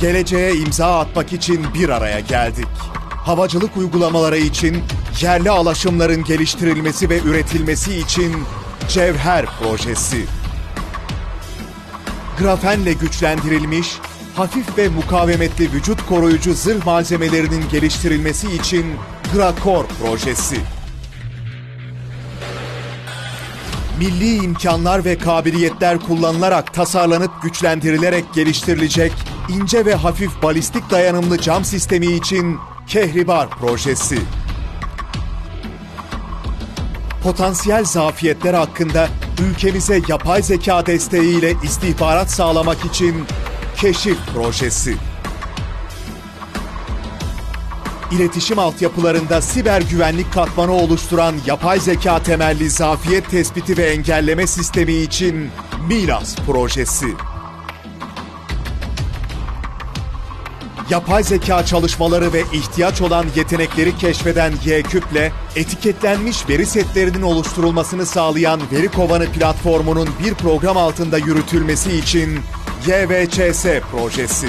geleceğe imza atmak için bir araya geldik. Havacılık uygulamaları için yerli alaşımların geliştirilmesi ve üretilmesi için Cevher Projesi. Grafenle güçlendirilmiş, hafif ve mukavemetli vücut koruyucu zırh malzemelerinin geliştirilmesi için Grakor Projesi. Milli imkanlar ve kabiliyetler kullanılarak tasarlanıp güçlendirilerek geliştirilecek ince ve hafif balistik dayanımlı cam sistemi için Kehribar projesi. Potansiyel zafiyetler hakkında ülkemize yapay zeka desteğiyle istihbarat sağlamak için Keşif projesi. İletişim altyapılarında siber güvenlik katmanı oluşturan yapay zeka temelli zafiyet tespiti ve engelleme sistemi için Milas projesi. Yapay zeka çalışmaları ve ihtiyaç olan yetenekleri keşfeden YKÜP'le etiketlenmiş veri setlerinin oluşturulmasını sağlayan veri kovanı platformunun bir program altında yürütülmesi için YVCS projesi.